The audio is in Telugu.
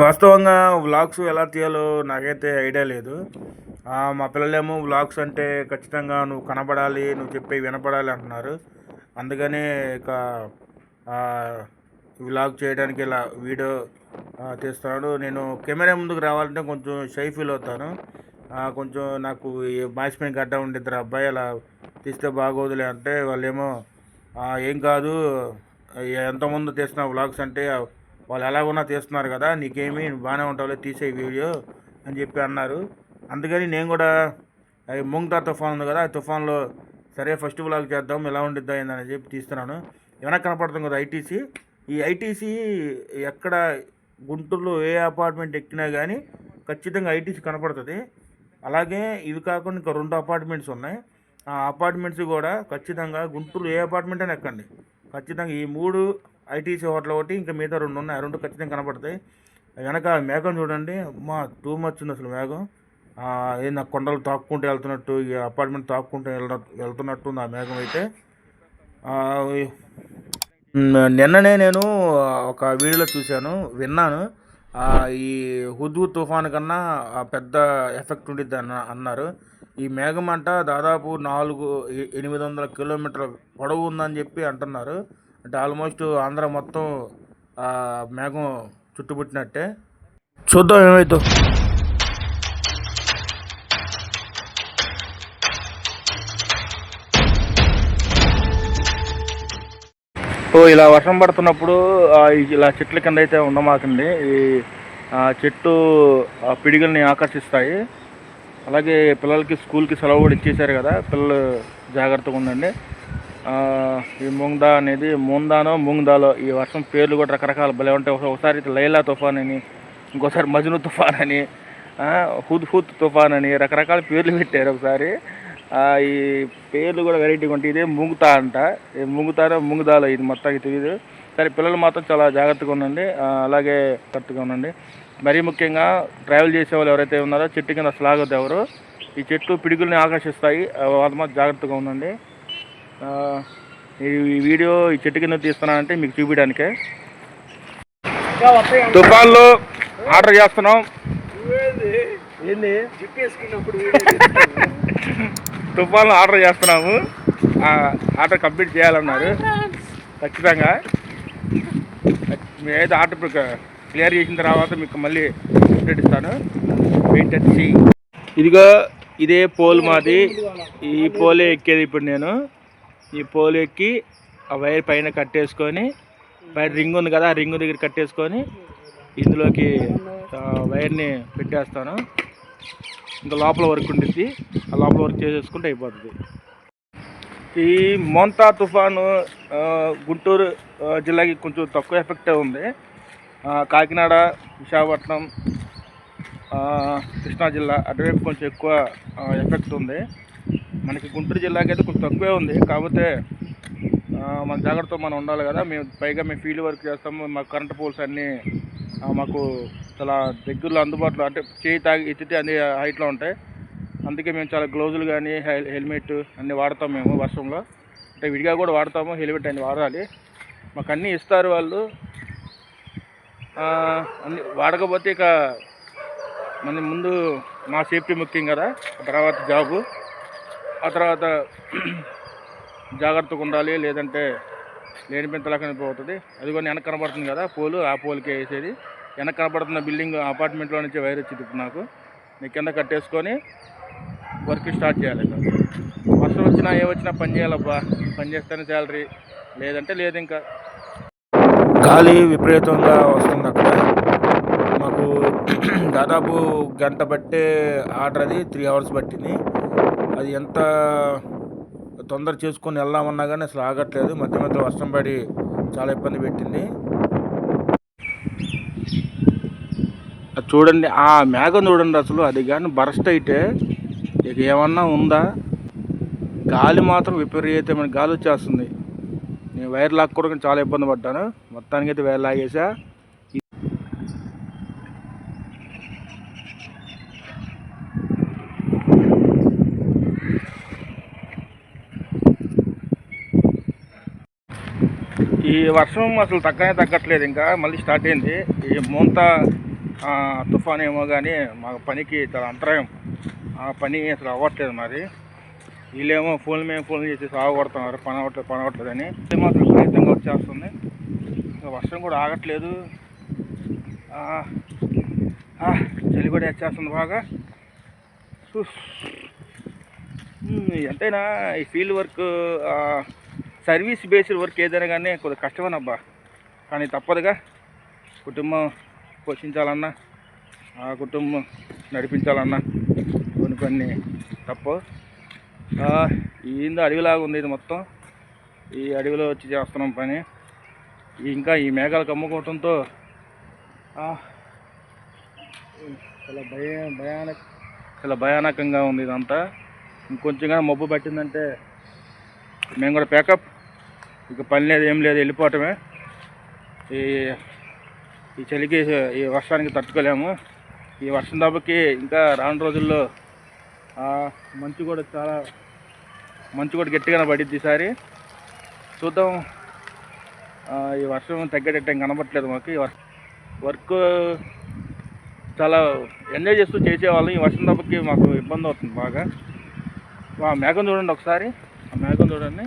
వాస్తవంగా వ్లాగ్స్ ఎలా తీయాలో నాకైతే ఐడియా లేదు. మా పిల్లలేమో వ్లాగ్స్ అంటే ఖచ్చితంగా నువ్వు కనబడాలి నువ్వు చెప్పే వినపడాలి అంటున్నారు. అందుకనే ఇక వ్లాగ్ చేయడానికి ఇలా వీడియో తీస్తున్నాడు. నేను కెమెరా ముందుకు రావాలంటే కొంచెం షై ఫీల్ అవుతాను. కొంచెం నాకు ఈ గడ్డ ఉండిద్దరు అబ్బాయి అలా తీస్తే బాగోదులే అంటే వాళ్ళేమో ఏం కాదు ఎంతమంది తీస్తున్న వ్లాగ్స్ అంటే వాళ్ళు ఎలాగున్నా తీస్తున్నారు కదా నీకేమి బాగానే ఉంటావులే తీసే వీడియో అని చెప్పి అన్నారు. అందుకని నేను కూడా ముంగ్తా తుఫాన్ ఉంది కదా ఆ తుఫాన్లో సరే ఫస్ట్ బ్లాగ్ చేద్దాం ఎలా ఉండిద్దా ఏందని చెప్పి తీస్తున్నాను. ఏమైనా కనపడుతుంది కదా ఐటీసీ ఈ ఐటీసీ ఎక్కడ గుంటూరులో ఏ అపార్ట్మెంట్ ఎక్కినా కానీ ఖచ్చితంగా ఐటీసీ కనపడుతుంది. అలాగే ఇవి కాకుండా ఇంకా రెండు అపార్ట్మెంట్స్ ఉన్నాయి. ఆ అపార్ట్మెంట్స్ కూడా ఖచ్చితంగా గుంటూరు ఏ అపార్ట్మెంట్ అని ఎక్కండి. ఖచ్చితంగా ఈ మూడు ఐటీసీ హోటల్ ఒకటి ఇంకా మిగతా రెండు ఉన్నాయి. ఆ రెండు ఖచ్చితంగా కనపడతాయి వెనక మేఘం చూడండి. మా టూ మచ్ ఉంది అసలు మేఘం. ఆ, కొండలు తాక్కుంటూ వెళ్తున్నట్టు ఈ అపార్ట్మెంట్ తాక్కుంటూ వెళ్తున్నట్టు ఉంది ఆ మేఘం అయితే. నిన్ననే నేను ఒక వీడియోలో చూశాను విన్నాను. ఈ హుద్హు తుఫాన్ కన్నా పెద్ద ఎఫెక్ట్ ఉండిద్ది అన్న అన్నారు. ఈ మేఘం అంట దాదాపు నాలుగు ఎనిమిది వందల కిలోమీటర్ల పొడవు ఉందని చెప్పి అంటున్నారు. అంటే ఆల్మోస్ట్ ఆంధ్ర మొత్తం మేఘం చుట్టుపుట్టినట్టే. చూద్దాం ఏమైతే సో ఇలా వర్షం పడుతున్నప్పుడు ఇలా చెట్ల కింద అయితే ఉండమాకండి. ఈ చెట్టు ఆ, పిడిగల్ని ఆకర్షిస్తాయి. అలాగే పిల్లలకి స్కూల్కి సెలవు కూడా ఇచ్చేసారు కదా. పిల్లలు జాగ్రత్తగా ఉండండి. ఈ ముంగ్దా అనేది ముందానో ముంగ్దాలో ఈ వర్షం పేర్లు కూడా రకరకాల భలే ఉంటాయి. ఒకసారి అయితే లైలా తుఫాన్ అని ఇంకోసారి మజ్ను తుఫాన్ అని హుద్ హుద్ తుఫాన్ అని రకరకాల పేర్లు పెట్టారు ఒకసారి. ఈ పేర్లు కూడా వెరైటీగా ఉంటాయి. ఇదే ముంగుతా అంట. ఈ ముంగుతానో ముంగుదాలో ఇది మొత్తానికి తెలియదు సరే పిల్లలు మాత్రం చాలా జాగ్రత్తగా ఉండండి. అలాగే కరెక్ట్గా ఉండండి. మరీ ముఖ్యంగా ట్రావెల్ చేసే వాళ్ళు ఎవరైతే ఉన్నారో చెట్టు కింద అసలు ఎవరు. ఈ చెట్లు పిడుగుల్ని ఆకర్షిస్తాయి. ఆ, వాళ్ళ మాత్రం జాగ్రత్తగా ఉండండి. ఈ ఈ వీడియో ఈ చెట్టు కింద తీస్తున్నానంటే మీకు చూపించడానికే. తుఫాన్లో ఆర్డర్ చేస్తున్నాం. ఏంది? తుఫాన్లో ఆర్డర్ చేస్తున్నాము. ఆ, ఆర్డర్ కంప్లీట్ చేయాలన్నారు. ఖచ్చితంగా. మీరైతే ఆర్డర్ ఇప్పుడు క్లియర్ చేసిన తర్వాత మీకు మళ్ళీ అప్డేట్ ఇస్తాను. వెయిట్ అండ్ సీ ఇదిగో ఇదే పోల్ మాది. ఈ పోలే ఎక్కేది ఇప్పుడు నేను. ఈ పోలు ఎక్కి ఆ వైర్ పైన కట్టేసుకొని పైన రింగ్ ఉంది కదా ఆ రింగ్ దగ్గర కట్టేసుకొని ఇందులోకి వైర్ని పెట్టేస్తాను. ఇంకా లోపల వర్క్ ఉంటుంది ఆ లోపల వర్క్ చేసేసుకుంటే అయిపోతుంది. ఈ మోంతా తుఫాను గుంటూరు జిల్లాకి కొంచెం తక్కువ ఎఫెక్టే ఉంది. కాకినాడ విశాఖపట్నం కృష్ణా జిల్లా అటువైపు కొంచెం ఎక్కువ ఎఫెక్ట్ ఉంది. మనకి గుంటూరు జిల్లాకి అయితే కొంచెం తక్కువే ఉంది. కాకపోతే మన జాగ్రత్తతో మనం ఉండాలి కదా. మేము పైగా మేము ఫీల్డ్ వర్క్ చేస్తాము. మాకు కరెంట్ పోల్స్ అన్నీ మాకు చాలా దగ్గరలో అందుబాటులో అంటే చేయి తాగి ఎత్తితే అన్ని హైట్లో ఉంటాయి. అందుకే మేము చాలా గ్లౌజులు కానీ హెల్ హెల్మెట్ అన్నీ వాడతాం మేము వర్షంలో. అంటే విడిగా కూడా వాడతాము హెల్మెట్ అన్ని వాడాలి. మాకు అన్నీ ఇస్తారు వాళ్ళు. అన్ని వాడకపోతే ఇక మన ముందు మా సేఫ్టీ ముఖ్యం కదా. తర్వాత జాబు. ఆ తర్వాత జాగ్రత్తగా ఉండాలి లేదంటే లేని పెంతలాకనే పోతుంది అది వెనక కనబడుతుంది కదా పోలు ఆ పోల్కే వేసేది. వెనక కనబడుతున్న బిల్డింగ్ అపార్ట్మెంట్లో నుంచి వైర్ వచ్చింది ఇప్పుడు నాకు. నేను కింద కట్టేసుకొని వర్క్ స్టార్ట్ చేయాలి వర్షం వచ్చినా ఏ వచ్చినా పని చేయాలబ్బా. పని చేస్తేనే శాలరీ. లేదంటే లేదు ఇంకా. గాలి విపరీతంగా వస్తుంది అక్కడ. మాకు దాదాపు గంట పట్టే ఆర్డర్ అది త్రీ అవర్స్ పట్టింది. అది ఎంత తొందర చేసుకొని వెళ్దామన్నా కానీ అసలు ఆగట్లేదు. మధ్య మధ్యలో వర్షం పడి చాలా ఇబ్బంది పెట్టింది. అది చూడండి ఆ మేఘం చూడండి అసలు. అది కానీ బరస్ట్ అయితే ఇక ఏమన్నా ఉందా? గాలి మాత్రం విపరీతమైన గాలి వచ్చేస్తుంది. నేను వైర్ లాక్కోవడానికి చాలా ఇబ్బంది పడ్డాను. మొత్తానికి అయితే వైర్ లాగేసా. ఈ వర్షం అసలు తగ్గనే తగ్గట్లేదు ఇంకా మళ్ళీ స్టార్ట్ అయింది. ఈ మూంత తుఫాన్ ఏమో కానీ మా పనికి చాలా అంతరాయం. ఆ పని అసలు అవ్వట్లేదు మరి. వీళ్ళేమో ఫోన్లు మేము ఫోన్లు చేసి సాగుపడుతున్నారు పని అవ్వట్లేదు పని అవ్వట్లేదని ఇది మాత్రం విపరీతంగా వచ్చేస్తుంది. ఇంకా వర్షం కూడా ఆగట్లేదు. చలి కూడా వచ్చేస్తుంది బాగా. ఎంతైనా ఈ field work service based work ఏదైనా కానీ కొద్దిగా కష్టమేనబ్బా. కానీ తప్పదుగా కుటుంబం పోషించాలన్నా ఆ కుటుంబం నడిపించాలన్నా కొన్ని కొన్ని తప్పు ఏందో అడవిలాగా ఉంది ఇది మొత్తం. ఈ అడవిలో వచ్చి చేస్తున్నాం పని. ఇంకా ఈ మేఘాలు కమ్ముకోవటంతో చాలా భయ భయానక చాలా భయానకంగా ఉంది ఇదంతా. ఇంకొంచెంగా మబ్బు పట్టిందంటే మేము కూడా ప్యాకప్ ఇక పని లేదు ఏం లేదు వెళ్ళిపోవటమే. ఈ ఈ చలికి ఈ వర్షానికి తట్టుకోలేము. ఈ వర్షం దెబ్బకి ఇంకా రాను రోజుల్లో మంచు కూడా చాలా మంచు కూడా గట్టిగానే పడిద్ది ఈసారి చూద్దాం. ఈ వర్షం తగ్గేటట్టు ఏం కనబట్టలేదు మాకు. ఈ వర్క్ వర్క్ చాలా ఎంజాయ్ చేస్తూ చేసేవాళ్ళం. ఈ వర్షం దెబ్బకి మాకు ఇబ్బంది అవుతుంది బాగా. మేఘం చూడండి ఒకసారి. ఆ మేఘం చూడండి.